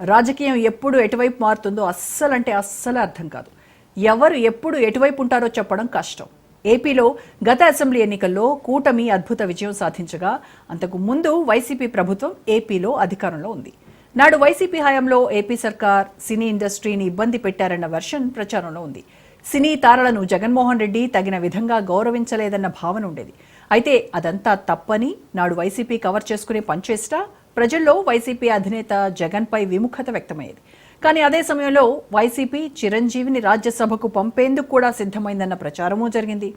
రాజకీయం ఎప్పుడు ఎటువైపు మారుతుందో అస్సలు అంటే అస్సలు అర్థం కాదు. ఎవరు ఎప్పుడు ఎటువైపు ఉంటారో చెప్పడం కష్టం. ఏపీలో గత అసెంబ్లీ ఎన్నికల్లో కూటమి అద్భుత విజయం సాధించగా అంతకు ముందు వైసీపీ ప్రభుత్వం ఏపీలో అధికారంలో ఉంది. నాడు వైసీపీ హయాంలో ఏపీ సర్కార్ సినీ ఇండస్ట్రీని ఇబ్బంది పెట్టారన్న వెర్షన్ ప్రచారంలో ఉంది. సినీ తారలను జగన్మోహన్ రెడ్డి తగిన విధంగా గౌరవించలేదన్న భావన ఉండేది. అయితే అదంతా తప్పని నాడు వైసీపీ కవర్ చేసుకునే పనిచేసినా ప్రజల్లో వైసీపీ అధినేత జగన్పై విముఖత వ్యక్తమయ్యేది. కానీ అదే సమయంలో వైసీపీ చిరంజీవిని రాజ్యసభకు పంపేందుకు కూడా సిద్ధమైందన్న ప్రచారమూ జరిగింది.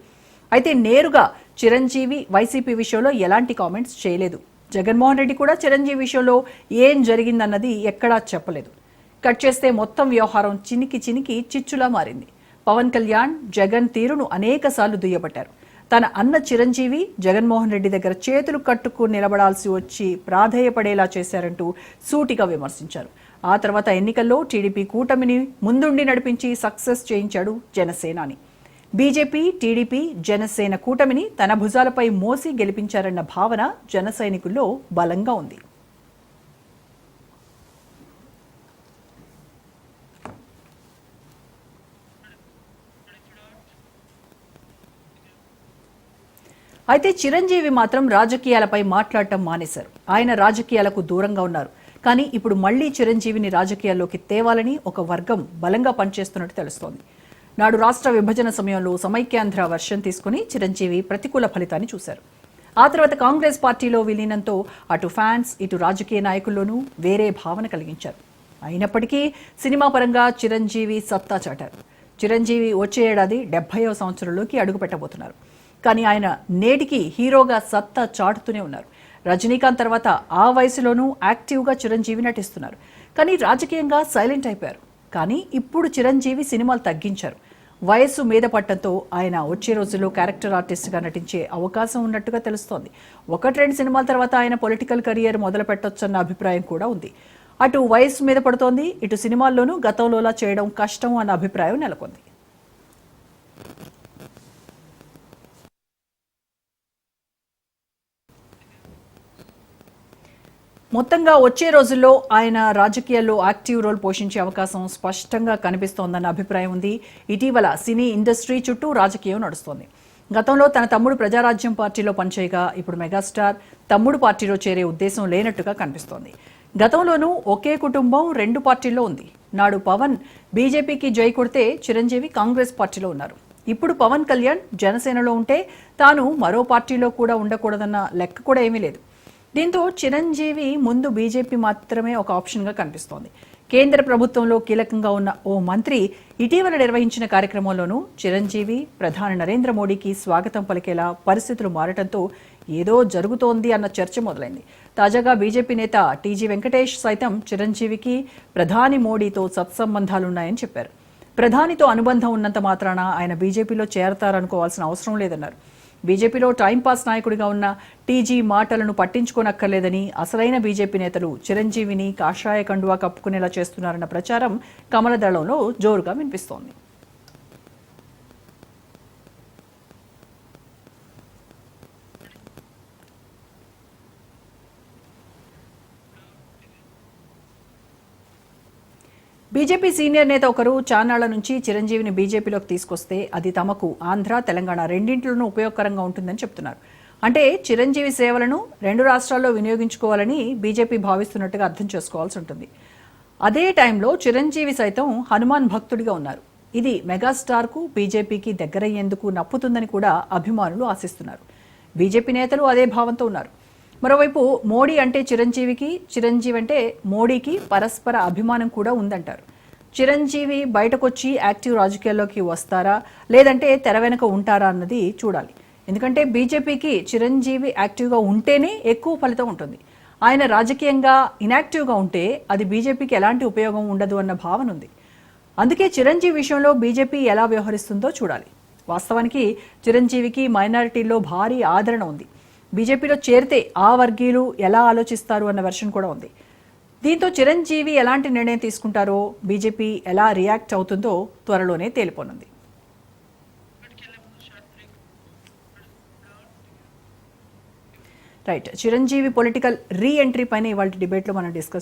అయితే నేరుగా చిరంజీవి వైసీపీ విషయంలో ఎలాంటి కామెంట్స్ చేయలేదు. జగన్మోహన్ రెడ్డి కూడా చిరంజీవి విషయంలో ఏం జరిగిందన్నది ఎక్కడా చెప్పలేదు. కట్ చేస్తే మొత్తం వ్యవహారం చినికి చినికి చిచ్చులా మారింది. పవన్ కళ్యాణ్ జగన్ తీరును అనేకసార్లు దుయ్యబట్టారు. తన అన్న చిరంజీవి జగన్మోహన్ రెడ్డి దగ్గర చేతులు కట్టుకు నిలబడాల్సి వచ్చి ప్రాధేయపడేలా చేశారంటూ సూటిగా విమర్శించారు. ఆ తర్వాత ఎన్నికల్లో టీడీపీ కూటమిని ముందుండి నడిపించి సక్సెస్ చేయించాడు జనసేనాని. బీజేపీ టీడీపీ జనసేన కూటమిని తన భుజాలపై మోసి గెలిపించారన్న భావన జన సైనికుల్లో బలంగా ఉంది. అయితే చిరంజీవి మాత్రం రాజకీయాలపై మాట్లాడటం మానేశారు. ఆయన రాజకీయాలకు దూరంగా ఉన్నారు. కానీ ఇప్పుడు మళ్ళీ చిరంజీవిని రాజకీయాల్లోకి తేవాలని ఒక వర్గం బలంగా పనిచేస్తున్నట్టు తెలుస్తోంది. నాడు రాష్ట్ర విభజన సమయంలో సమైక్యాంధ్ర వర్షం తీసుకుని చిరంజీవి ప్రతికూల ఫలితాన్ని చూశారు. ఆ తర్వాత కాంగ్రెస్ పార్టీలో విలీనంతో అటు ఫ్యాన్స్ ఇటు రాజకీయ నాయకుల్లోనూ వేరే భావన కలిగించారు. అయినప్పటికీ సినిమా పరంగా చిరంజీవి సత్తా చాటారు. చిరంజీవి వచ్చే ఏడాది డెబ్బైవ సంవత్సరంలోకి అడుగుపెట్టబోతున్నారు. కానీ ఆయన నేటికి హీరోగా సత్తా చాటుతూనే ఉన్నారు. రజనీకాంత్ తర్వాత ఆ వయసులోనూ యాక్టివ్గా చిరంజీవి నటిస్తున్నారు. కానీ రాజకీయంగా సైలెంట్ అయిపోయారు. కానీ ఇప్పుడు చిరంజీవి సినిమాలు తగ్గించారు. వయస్సు మీద పట్టడంతో ఆయన వచ్చే రోజుల్లో క్యారెక్టర్ ఆర్టిస్ట్గా నటించే అవకాశం ఉన్నట్టుగా తెలుస్తోంది. ఒకటి రెండు సినిమాల తర్వాత ఆయన పొలిటికల్ కెరియర్ మొదలు పెట్టొచ్చన్న అభిప్రాయం కూడా ఉంది. అటు వయస్సు మీద పడుతోంది ఇటు సినిమాల్లోనూ గతంలోలా చేయడం కష్టం అన్న అభిప్రాయం నెలకొంది. మొత్తంగా వచ్చే రోజుల్లో ఆయన రాజకీయాల్లో యాక్టివ్ రోల్ పోషించే అవకాశం స్పష్టంగా కనిపిస్తోందన్న అభిప్రాయం ఉంది. ఇటీవల సినీ ఇండస్ట్రీ చుట్టూ రాజకీయం నడుస్తోంది. గతంలో తన తమ్ముడు ప్రజారాజ్యం పార్టీలో పనిచేయగా ఇప్పుడు మెగాస్టార్. తమ్ముడు పార్టీలో చేరే ఉద్దేశం లేనట్టుగా కనిపిస్తోంది. గతంలోనూ ఒకే కుటుంబం రెండు పార్టీల్లో ఉంది. నాడు పవన్ బీజేపీకి జై కొడితే చిరంజీవి కాంగ్రెస్ పార్టీలో ఉన్నారు. ఇప్పుడు పవన్ కళ్యాణ్ జనసేనలో ఉంటే తాను మరో పార్టీలో కూడా ఉండకూడదన్న లెక్క కూడా ఏమీ లేదు. దీంతో చిరంజీవి ముందు బీజేపీ మాత్రమే ఒక ఆప్షన్గా కనిపిస్తోంది. కేంద్ర ప్రభుత్వంలో కీలకంగా ఉన్న ఓ మంత్రి ఇటీవల నిర్వహించిన కార్యక్రమంలోనూ చిరంజీవి ప్రధాని నరేంద్ర మోడీకి స్వాగతం పలికేలా పరిస్థితులు మారటంతో ఏదో జరుగుతోంది అన్న చర్చ మొదలైంది. తాజాగా బీజేపీ నేత టీజీ వెంకటేష్ సైతం చిరంజీవికి ప్రధాని మోడీతో సత్సంబంధాలున్నాయని చెప్పారు. ప్రధానితో అనుబంధం ఉన్నంత మాత్రాన ఆయన బీజేపీలో చేరతారనుకోవాల్సిన అవసరం లేదన్నారు. బీజేపీలో టైంపాస్ నాయకుడిగా ఉన్న టీజీ మాటలను పట్టించుకోనక్కర్లేదని అసలైన బీజేపీ నేతలు చిరంజీవిని కాషాయ కండువా కప్పుకునేలా చేస్తున్నారన్న ప్రచారం కమలదళంలో జోరుగా వినిపిస్తోంది. బీజేపీ సీనియర్ నేత ఒకరు చాన్నాళ్ళ నుంచి చిరంజీవిని బీజేపీలోకి తీసుకొస్తే అది తమకు ఆంధ్ర తెలంగాణ రెండింటిలోనూ ఉపయోగకరంగా ఉంటుందని చెప్తున్నారు. అంటే చిరంజీవి సేవలను రెండు రాష్ట్రాల్లో వినియోగించుకోవాలని బీజేపీ భావిస్తున్నట్టుగా అర్థం చేసుకోవాల్సి ఉంటుంది. అదే టైంలో చిరంజీవి సైతం హనుమాన్ భక్తుడిగా ఉన్నారు. ఇది మెగాస్టార్కు బీజేపీకి దగ్గరయ్యేందుకు నప్పుతుందని కూడా అభిమానులు ఆశిస్తున్నారు. బీజేపీ నేతలు అదే భావంతో ఉన్నారు. మరోవైపు మోడీ అంటే చిరంజీవికి చిరంజీవి అంటే మోడీకి పరస్పర అభిమానం కూడా ఉందంటారు. చిరంజీవి బయటకొచ్చి యాక్టివ్ రాజకీయాల్లోకి వస్తారా? లేదంటే తెర వెనుక ఉంటారా అన్నది చూడాలి. ఎందుకంటే బీజేపీకి చిరంజీవి యాక్టివ్గా ఉంటేనే ఎక్కువ ఫలితం ఉంటుంది. ఆయన రాజకీయంగా ఇనాక్టివ్గా ఉంటే అది బీజేపీకి ఎలాంటి ఉపయోగం ఉండదు అన్న భావన ఉంది. అందుకే చిరంజీవి విషయంలో బీజేపీ ఎలా వ్యవహరిస్తుందో చూడాలి. వాస్తవానికి చిరంజీవికి మైనారిటీల్లో భారీ ఆదరణ ఉంది. బీజేపీలో చేరితే ఆ వర్గీయులు ఎలా ఆలోచిస్తారు అన్న వెర్షన్ కూడా ఉంది. దీంతో చిరంజీవి ఎలాంటి నిర్ణయం తీసుకుంటారో బీజేపీ ఎలా రియాక్ట్ అవుతుందో త్వరలోనే తేలిపోనుంది. Right. Chiranjeevi political re entry పైన ఇవాళ డిబేట్లో మనం డిస్కస్